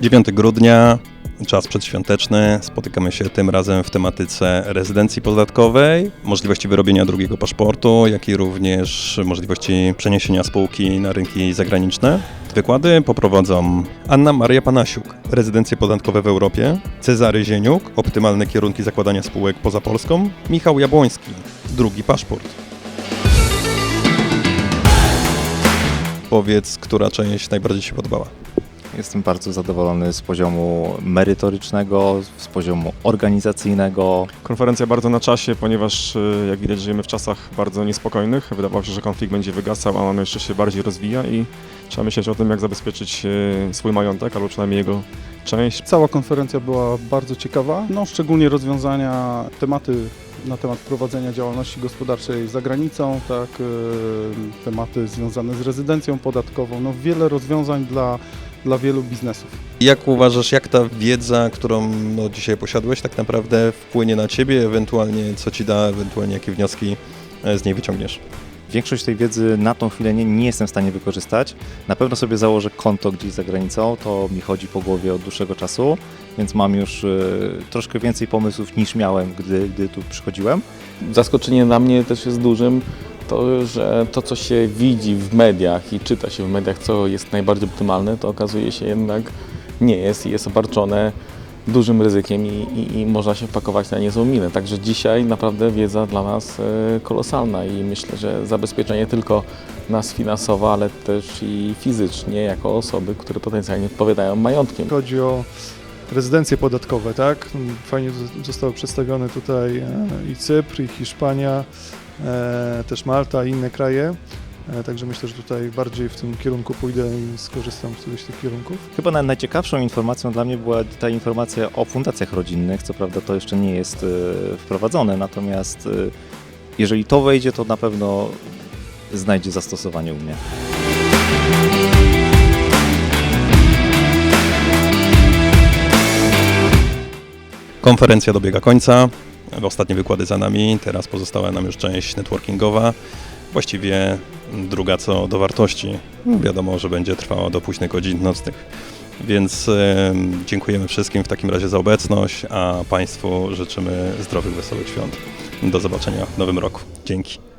9 grudnia, czas przedświąteczny. Spotykamy się tym razem w tematyce rezydencji podatkowej, możliwości wyrobienia drugiego paszportu, jak i również możliwości przeniesienia spółki na rynki zagraniczne. Wykłady poprowadzą Anna Maria Panasiuk, rezydencje podatkowe w Europie, Cezary Zieniuk, optymalne kierunki zakładania spółek poza Polską, Michał Jabłoński, drugi paszport. Powiedz, która część najbardziej się podobała? Jestem bardzo zadowolony z poziomu merytorycznego, z poziomu organizacyjnego. Konferencja bardzo na czasie, ponieważ y, jak widać żyjemy w czasach bardzo niespokojnych. Wydawało się, że konflikt będzie wygasał, a on jeszcze się bardziej rozwija i trzeba myśleć o tym, jak zabezpieczyć y, swój majątek, albo przynajmniej jego część. Cała konferencja była bardzo ciekawa, no, szczególnie rozwiązania, tematy na temat prowadzenia działalności gospodarczej za granicą, tak, e, tematy związane z rezydencją podatkową, no, wiele rozwiązań dla, dla wielu biznesów. Jak uważasz, jak ta wiedza, którą no, dzisiaj posiadłeś, tak naprawdę wpłynie na Ciebie, ewentualnie co Ci da, ewentualnie jakie wnioski e, z niej wyciągniesz? Większość tej wiedzy na tą chwilę nie, nie jestem w stanie wykorzystać. Na pewno sobie założę konto gdzieś za granicą, to mi chodzi po głowie od dłuższego czasu, więc mam już y, troszkę więcej pomysłów niż miałem, gdy, gdy tu przychodziłem. Zaskoczenie dla mnie też jest dużym to, że to, co się widzi w mediach i czyta się w mediach, co jest najbardziej optymalne, to okazuje się jednak nie jest i jest obarczone dużym ryzykiem i, i, i można się wpakować na niezłą minę. Także dzisiaj naprawdę wiedza dla nas e, kolosalna i myślę, że zabezpieczenie tylko nas finansowo, ale też i fizycznie jako osoby, które potencjalnie odpowiadają majątkiem. Chodzi o rezydencje podatkowe, tak? Fajnie z- zostały przedstawione tutaj e, i Cypr, i Hiszpania, też Malta i inne kraje. E, Także myślę, że tutaj bardziej w tym kierunku pójdę i skorzystam z któregoś z tych kierunków. Chyba naj- najciekawszą informacją dla mnie była ta informacja o fundacjach rodzinnych. Co prawda to jeszcze nie jest y, wprowadzone, natomiast jeżeli to wejdzie, to na pewno znajdzie zastosowanie u mnie. Konferencja dobiega końca, ostatnie wykłady za nami, teraz pozostała nam już część networkingowa, właściwie druga co do wartości. No, wiadomo, że będzie trwała do późnych godzin nocnych. Więc em, dziękujemy wszystkim w takim razie za obecność, a Państwu życzymy zdrowych, wesołych świąt. Do zobaczenia w nowym roku. Dzięki.